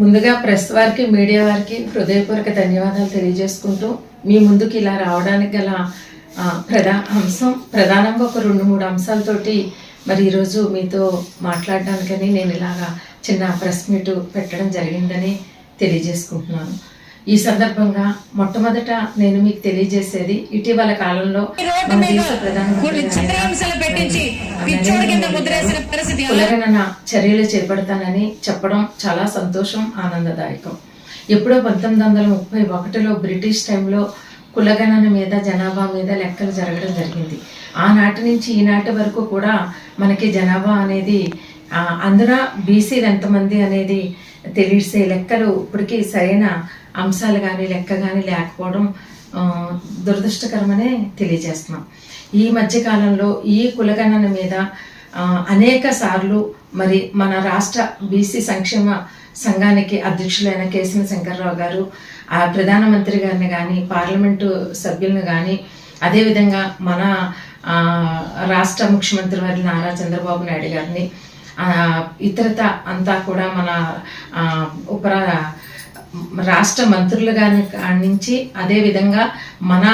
ముందుగా ప్రెస్ వారికి మీడియా వారికి హృదయపూర్వక ధన్యవాదాలు తెలియజేసుకుంటూ మీ ముందుకు ఇలా రావడానికి గల ప్రధా అంశం ప్రధానంగా ఒక రెండు మూడు అంశాలతోటి మరి ఈరోజు మీతో మాట్లాడడానికని నేను ఇలాగా చిన్న ప్రెస్ మీట్ పెట్టడం జరిగిందని తెలియజేసుకుంటున్నాను. ఈ సందర్భంగా మొట్టమొదట నేను మీకు తెలియజేసేది ఇటీవల కాలంలో మన దేశ ప్రధానమంత్రి కులగణన చర్యలు చేపడతానని చెప్పడం చాలా సంతోషం ఆనందదాయకం. ఎప్పుడో పంతొమ్మిది వందల ముప్పై ఒకటిలో బ్రిటిష్ టైంలో కులగణన మీద జనాభా మీద లెక్కలు జరగడం జరిగింది. ఆనాటి నుంచి ఈనాటి వరకు కూడా మనకి జనాభా అనేది అందున బీసీలు ఎంతమంది అనేది తెలిసే లెక్కలు ఇప్పటికీ సరైన అంశాలు కానీ లెక్క కానీ లేకపోవడం దురదృష్టకరమనే తెలియజేస్తున్నాం. ఈ మధ్యకాలంలో ఈ కులగణన మీద అనేక సార్లు మరి మన రాష్ట్ర బీసీ సంక్షేమ సంఘానికి అధ్యక్షులైన కేసిన శంకర్రావు గారు ఆ ప్రధానమంత్రి గారిని కానీ పార్లమెంటు సభ్యులను కానీ అదేవిధంగా మన రాష్ట్ర ముఖ్యమంత్రి వారి నారా చంద్రబాబు నాయుడు గారిని ఇతరత అంతా కూడా మన ఉపరా రాష్ట్ర మంత్రులు గాని నుంచి అదేవిధంగా మన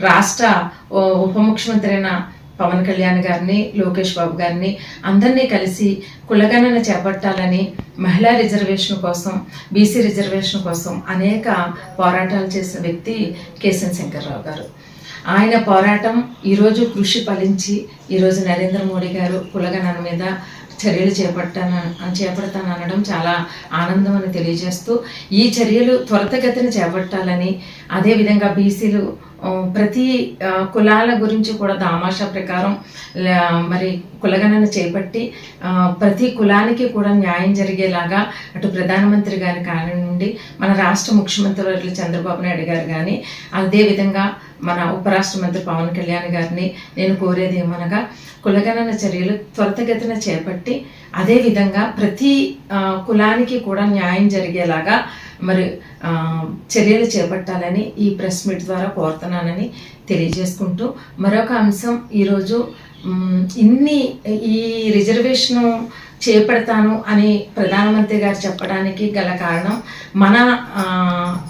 రాష్ట్ర ఓ, ఉప ముఖ్యమంత్రి అయిన పవన్ కళ్యాణ్ గారిని లోకేష్ బాబు గారిని అందరినీ కలిసి కులగణన చేపట్టాలని మహిళా రిజర్వేషన్ కోసం బీసీ రిజర్వేషన్ కోసం అనేక పోరాటాలు చేసిన వ్యక్తి కేసీఎన్ శంకర్రావు గారు. ఆయన పోరాటం ఈరోజు కృషి ఫలించి ఈరోజు నరేంద్ర మోడీ గారు కులగణన మీద చర్యలు చేపట్టాను చేపడతాను అనడం చాలా ఆనందం అని తెలియజేస్తూ ఈ చర్యలు త్వరితగతిన చేపట్టాలని అదేవిధంగా బీసీలు ప్రతి కులాల గురించి కూడా దామాషా ప్రకారం మరి కులగణన చేపట్టి ప్రతి కులానికి కూడా న్యాయం జరిగేలాగా అటు ప్రధానమంత్రి గారి కానివ్వండి మన రాష్ట్ర ముఖ్యమంత్రి చంద్రబాబు నాయుడు గారు కానీ అదేవిధంగా మన ఉపరాష్ట్ర మంత్రి పవన్ కళ్యాణ్ గారిని నేను కోరేది ఏమనగా కులగణన చర్యలు త్వరితగతిన చేపట్టి అదేవిధంగా ప్రతి కులానికి కూడా న్యాయం జరిగేలాగా మరి చర్యలు చేపట్టాలని ఈ ప్రెస్ మీట్ ద్వారా కోరుతున్నానని తెలియజేసుకుంటూ మరొక అంశం ఈరోజు ఇన్ని ఈ రిజర్వేషను చేపడతాను అని ప్రధానమంత్రి గారు చెప్పడానికి గల కారణం మన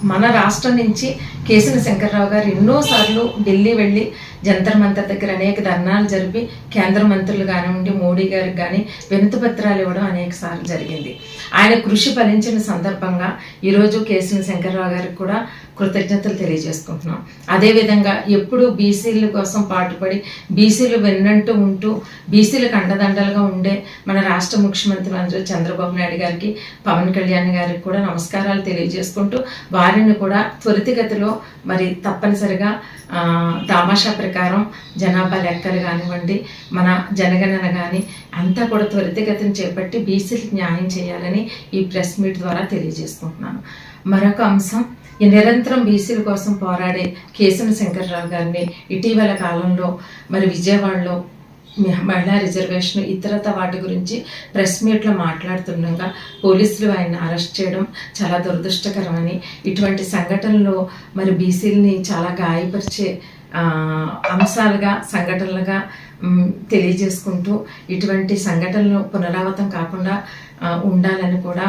మన రాష్ట్రం నుంచి కేసీన శంకర్రావు గారు ఎన్నోసార్లు ఢిల్లీ వెళ్ళి జంతర్ మంతర్ దగ్గర అనేక ధర్నాలు జరిపి కేంద్ర మంత్రులు కానివ్వండి మోడీ గారికి కానీ వినతిపత్రాలు ఇవ్వడం అనేక సార్లు జరిగింది. ఆయన కృషి ఫలించిన సందర్భంగా ఈరోజు కేసీన శంకర్రావు గారికి కూడా కృతజ్ఞతలు తెలియజేసుకుంటున్నాం. అదేవిధంగా ఎప్పుడు బీసీల కోసం పాటుపడి బీసీలు వెన్నంటూ ఉంటూ బీసీలకు అండదండలుగా ఉండే మన రాష్ట్ర ముఖ్యమంత్రి మంత్రి చంద్రబాబు నాయుడు గారికి పవన్ కళ్యాణ్ గారికి కూడా నమస్కారాలు తెలియజేసుకుంటూ వారిని కూడా త్వరితగతిలో మరి తప్పనిసరిగా తామాషా ప్రకారం జనాభా లెక్కలు కానివ్వండి మన జనగణన కానీ అంతా కూడా త్వరితగతిని చేపట్టి బీసీలకు న్యాయం చేయాలని ఈ ప్రెస్ మీట్ ద్వారా తెలియజేసుకుంటున్నాను. మరొక అంశం ఈ నిరంతరం బీసీల కోసం పోరాడే కేశవ శంకర్రావు గారిని ఇటీవల కాలంలో మరి విజయవాడలో మహిళా రిజర్వేషన్ ఇతరత వాటి గురించి ప్రెస్ మీట్లో మాట్లాడుతుండగా పోలీసులు ఆయన అరెస్ట్ చేయడం చాలా దురదృష్టకరమని ఇటువంటి సంఘటనలు మరి బీసీలని చాలా గాయపరిచే అంశాలుగా సంఘటనలుగా తెలియజేసుకుంటూ ఇటువంటి సంఘటనలు పునరావృతం కాకుండా ఉండాలని కూడా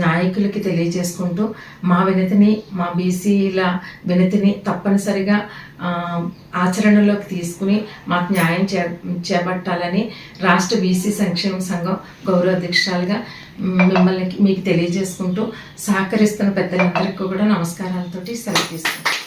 నాయకులకి తెలియజేసుకుంటూ మా వినతిని మా బీసీల వినతిని తప్పనిసరిగా ఆచరణలోకి తీసుకుని మాకు న్యాయం చే చేపట్టాలని రాష్ట్ర బీసీ సంక్షేమ సంఘం గౌరవ అధ్యక్షురాలుగా మిమ్మల్ని మీకు తెలియజేసుకుంటూ సహకరిస్తున్న పెద్దలందరికీ కూడా నమస్కారాలతోటి సెలవు తీసుకుంటాం